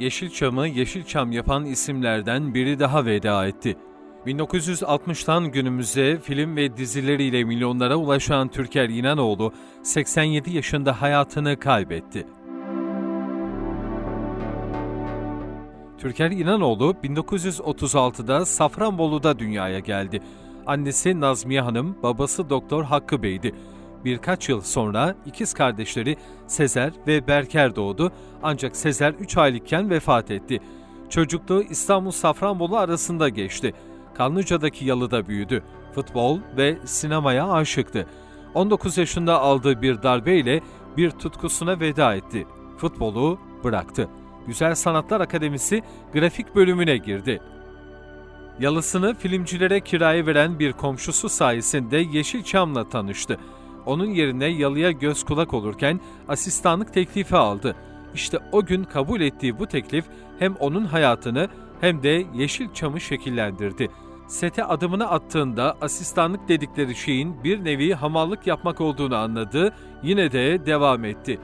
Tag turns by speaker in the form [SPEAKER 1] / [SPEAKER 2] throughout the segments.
[SPEAKER 1] Yeşilçam'ı Yeşilçam yapan isimlerden biri daha veda etti. 1960'tan günümüze film ve dizileriyle milyonlara ulaşan Türker İnanoğlu 87 yaşında hayatını kaybetti. Türker İnanoğlu 1936'da Safranbolu'da dünyaya geldi. Annesi Nazmiye Hanım, babası Doktor Hakkı Bey'di. Birkaç yıl sonra ikiz kardeşleri Sezer ve Berker doğdu ancak Sezer 3 aylıkken vefat etti. Çocukluğu İstanbul Safranbolu arasında geçti. Kanlıca'daki yalıda büyüdü. Futbol ve sinemaya aşıktı. 19 yaşında aldığı bir darbeyle bir tutkusuna veda etti. Futbolu bıraktı. Güzel Sanatlar Akademisi grafik bölümüne girdi. Yalısını filmcilere kiraya veren bir komşusu sayesinde Yeşilçam'la tanıştı. Onun yerine yalıya göz kulak olurken asistanlık teklifi aldı. İşte o gün kabul ettiği bu teklif hem onun hayatını hem de Yeşilçam'ı şekillendirdi. Sete adımını attığında asistanlık dedikleri şeyin bir nevi hamallık yapmak olduğunu anladı, yine de devam etti.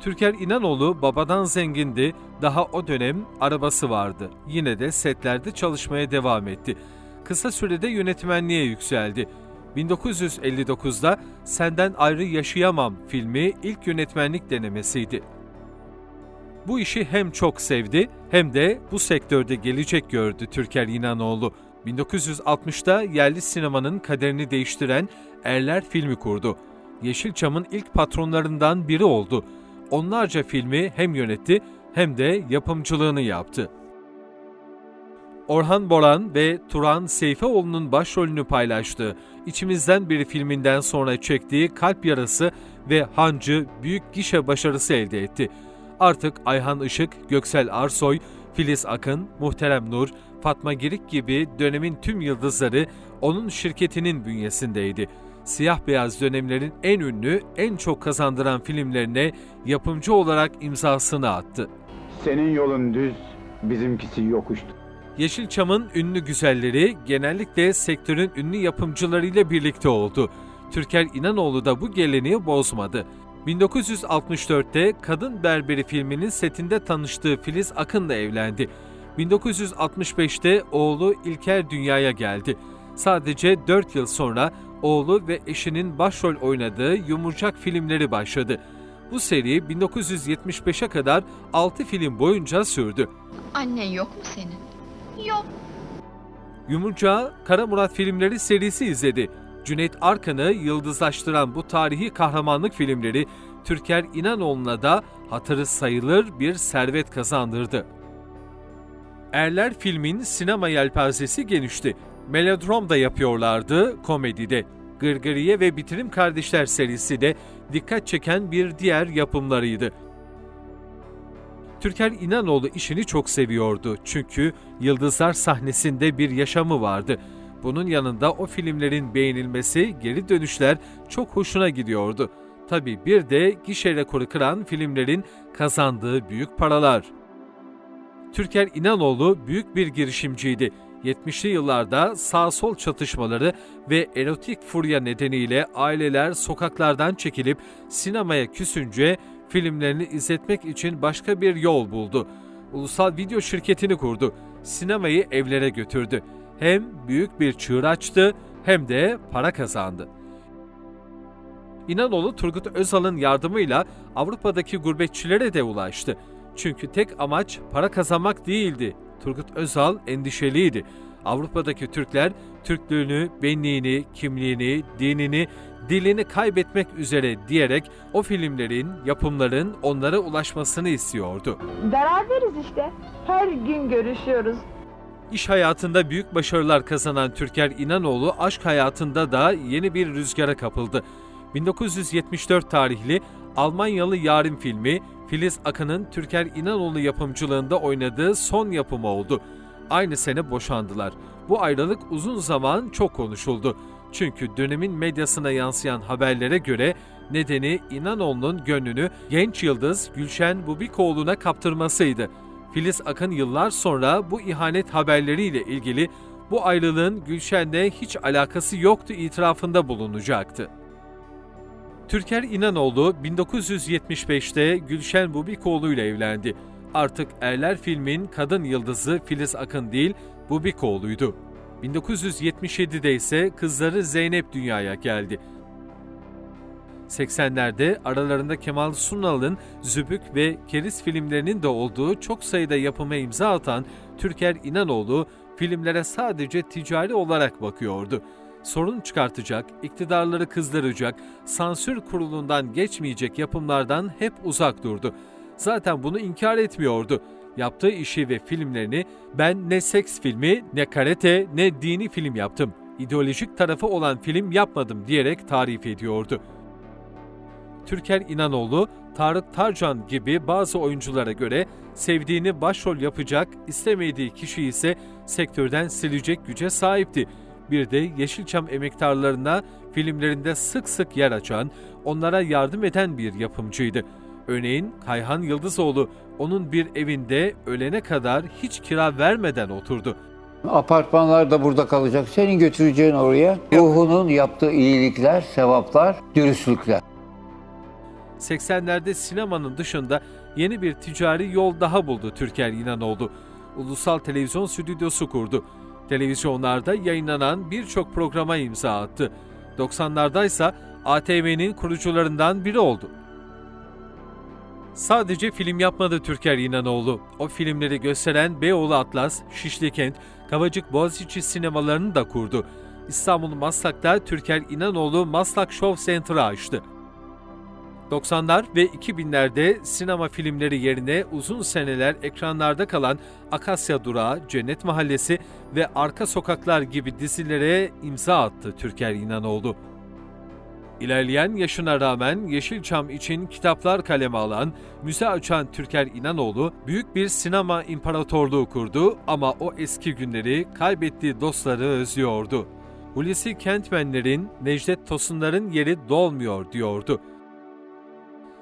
[SPEAKER 1] Türker İnanoğlu babadan zengindi, daha o dönem arabası vardı. Yine de setlerde çalışmaya devam etti. Kısa sürede yönetmenliğe yükseldi. 1959'da Senden Ayrı Yaşayamam filmi ilk yönetmenlik denemesiydi. Bu işi hem çok sevdi hem de bu sektörde gelecek gördü Türker İnanoğlu. 1960'da yerli sinemanın kaderini değiştiren Erler filmi kurdu. Yeşilçam'ın ilk patronlarından biri oldu. Onlarca filmi hem yönetti hem de yapımcılığını yaptı. Orhan Boran ve Turan Seyfeoğlu'nun başrolünü paylaştığı İçimizden Biri filminden sonra çektiği Kalp Yarası ve Hancı büyük gişe başarısı elde etti. Artık Ayhan Işık, Göksel Arsoy, Filiz Akın, Muhterem Nur, Fatma Girik gibi dönemin tüm yıldızları onun şirketinin bünyesindeydi. Siyah beyaz dönemlerin en ünlü, en çok kazandıran filmlerine yapımcı olarak imzasını attı.
[SPEAKER 2] Senin yolun düz, bizimkisi yokuştu.
[SPEAKER 1] Yeşilçam'ın ünlü güzelleri genellikle sektörün ünlü yapımcılarıyla birlikte oldu. Türker İnanoğlu da bu geleneği bozmadı. 1964'te Kadın Berberi filminin setinde tanıştığı Filiz Akın'la evlendi. 1965'te oğlu İlker dünyaya geldi. Sadece 4 yıl sonra oğlu ve eşinin başrol oynadığı Yumurcak filmleri başladı. Bu seri 1975'e kadar 6 film boyunca sürdü.
[SPEAKER 3] Annen yok mu senin? Yok.
[SPEAKER 1] Yumurcağı Kara Murat filmleri serisi izledi. Cüneyt Arkan'ı yıldızlaştıran bu tarihi kahramanlık filmleri Türker İnanoğlu'na da hatırı sayılır bir servet kazandırdı. Erler filmin sinema yelpazesi genişti. Melodram da yapıyorlardı komedide. Gırgırıye ve Bitirim Kardeşler serisi de dikkat çeken bir diğer yapımlarıydı. Türker İnanoğlu işini çok seviyordu çünkü Yıldızlar sahnesinde bir yaşamı vardı. Bunun yanında o filmlerin beğenilmesi, geri dönüşler çok hoşuna gidiyordu. Tabi bir de gişe rekoru kıran filmlerin kazandığı büyük paralar. Türker İnanoğlu büyük bir girişimciydi. 70'li yıllarda sağ-sol çatışmaları ve erotik furya nedeniyle aileler sokaklardan çekilip sinemaya küsünce filmlerini izletmek için başka bir yol buldu. Ulusal video şirketini kurdu. Sinemayı evlere götürdü. Hem büyük bir çığır açtı hem de para kazandı. İnanoğlu Turgut Özal'ın yardımıyla Avrupa'daki gurbetçilere de ulaştı. Çünkü tek amaç para kazanmak değildi. Turgut Özal endişeliydi. Avrupa'daki Türkler Türklüğünü, benliğini, kimliğini, dinini, dilini kaybetmek üzere diyerek o filmlerin, yapımların onlara ulaşmasını istiyordu.
[SPEAKER 4] Beraberiz işte. Her gün görüşüyoruz.
[SPEAKER 1] İş hayatında büyük başarılar kazanan Türker İnanoğlu aşk hayatında da yeni bir rüzgara kapıldı. 1974 tarihli Almanyalı Yarim filmi Filiz Akın'ın Türker İnanoğlu yapımcılığında oynadığı son yapımı oldu. Aynı sene boşandılar. Bu ayrılık uzun zaman çok konuşuldu. Çünkü dönemin medyasına yansıyan haberlere göre nedeni İnanoğlu'nun gönlünü genç yıldız Gülşen Bubikoğlu'na kaptırmasıydı. Filiz Akın yıllar sonra bu ihanet haberleriyle ilgili bu ayrılığın Gülşen'le hiç alakası yoktu itirafında bulunacaktı. Türker İnanoğlu 1975'te Gülşen Bubikoğlu ile evlendi. Artık Erler filmin kadın yıldızı Filiz Akın değil, Bubikoğlu'ydu. 1977'de ise kızları Zeynep dünyaya geldi. 80'lerde aralarında Kemal Sunal'ın Zübük ve Keriz filmlerinin de olduğu çok sayıda yapıma imza atan Türker İnanoğlu filmlere sadece ticari olarak bakıyordu. Sorun çıkartacak, iktidarları kızdıracak, sansür kurulundan geçmeyecek yapımlardan hep uzak durdu. Zaten bunu inkar etmiyordu. Yaptığı işi ve filmlerini ben ne seks filmi, ne karate, ne dini film yaptım. İdeolojik tarafı olan film yapmadım diyerek tarif ediyordu. Türker İnanoğlu, Tarık Tarcan gibi bazı oyunculara göre sevdiğini başrol yapacak, istemediği kişi ise sektörden silecek güce sahipti. Bir de Yeşilçam emektarlarına filmlerinde sık sık yer açan, onlara yardım eden bir yapımcıydı. Örneğin Kayhan Yıldızoğlu onun bir evinde ölene kadar hiç kira vermeden oturdu.
[SPEAKER 5] Apartmanlar da burada kalacak. Senin götüreceğin oraya ruhunun yaptığı iyilikler, sevaplar, dürüstlükler.
[SPEAKER 1] 80'lerde sinemanın dışında yeni bir ticari yol daha buldu Türker İnanoğlu. Ulusal televizyon stüdyosu kurdu. Televizyonlarda yayınlanan birçok programa imza attı. 90'larda ise ATV'nin kurucularından biri oldu. Sadece film yapmadı Türker İnanoğlu. O filmleri gösteren Beyoğlu Atlas, Şişlikent, Kavacık Boğaziçi sinemalarını da kurdu. İstanbul Maslak'ta Türker İnanoğlu Maslak Show Center'ı açtı. 90'lar ve 2000'lerde sinema filmleri yerine uzun seneler ekranlarda kalan Akasya Durağı, Cennet Mahallesi ve Arka Sokaklar gibi dizilere imza attı Türker İnanoğlu. İlerleyen yaşına rağmen Yeşilçam için kitaplar kaleme alan, müze açan Türker İnanoğlu büyük bir sinema imparatorluğu kurdu ama o eski günleri kaybettiği dostları özlüyordu. Hulusi Kentmenlerin, Necdet Tosunların yeri dolmuyor diyordu.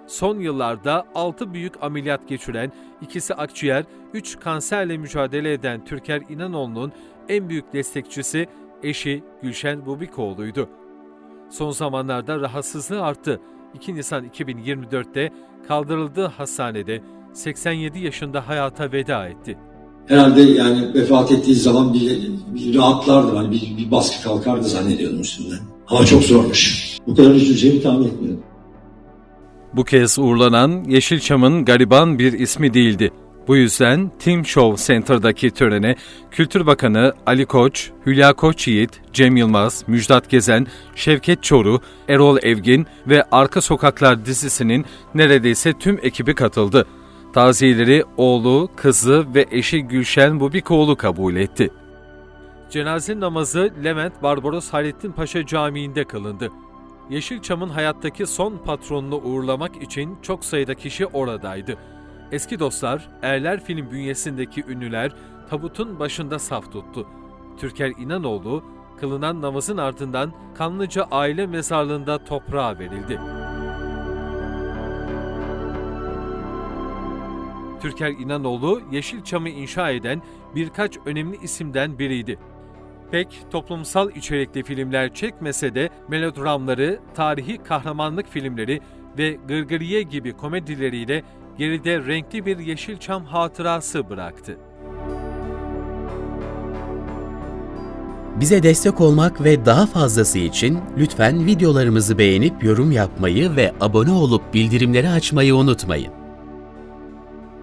[SPEAKER 1] Son yıllarda 6 büyük ameliyat geçiren, ikisi akciğer, 3 kanserle mücadele eden Türker İnanoğlu'nun en büyük destekçisi eşi Gülşen Bubikoğlu'ydu. Son zamanlarda rahatsızlığı arttı. 2 Nisan 2024'te kaldırıldığı hastanede 87 yaşında hayata veda etti.
[SPEAKER 6] Herhalde yani vefat ettiği zaman bir, bir rahatlardı. Hani bir, bir baskı kalkardı zannediyordum üstünden. Ama çok zormuş. Bu kadar üzüleceğimi tahmin etmiyordum.
[SPEAKER 1] Bu kez uğurlanan Yeşilçam'ın gariban bir ismi değildi. Bu yüzden Team Show Center'daki törene Kültür Bakanı Ali Koç, Hülya Koçyiğit, Cem Yılmaz, Müjdat Gezen, Şevket Çoruh, Erol Evgin ve Arka Sokaklar dizisinin neredeyse tüm ekibi katıldı. Taziyeleri oğlu, kızı ve eşi Gülşen Bubikoğlu kabul etti. Cenaze namazı Levent Barbaros Hayrettin Paşa Camii'nde kılındı. Yeşilçam'ın hayattaki son patronunu uğurlamak için çok sayıda kişi oradaydı. Eski dostlar, Erler film bünyesindeki ünlüler tabutun başında saf tuttu. Türker İnanoğlu, kılınan namazın ardından Kanlıca aile mezarlığında toprağa verildi. Türker İnanoğlu, Yeşilçam'ı inşa eden birkaç önemli isimden biriydi. Pek toplumsal içerikli filmler çekmese de melodramları, tarihi kahramanlık filmleri ve Gırgıriye gibi komedileriyle geride renkli bir Yeşilçam hatırası bıraktı.
[SPEAKER 7] Bize destek olmak ve daha fazlası için lütfen videolarımızı beğenip yorum yapmayı ve abone olup bildirimleri açmayı unutmayın.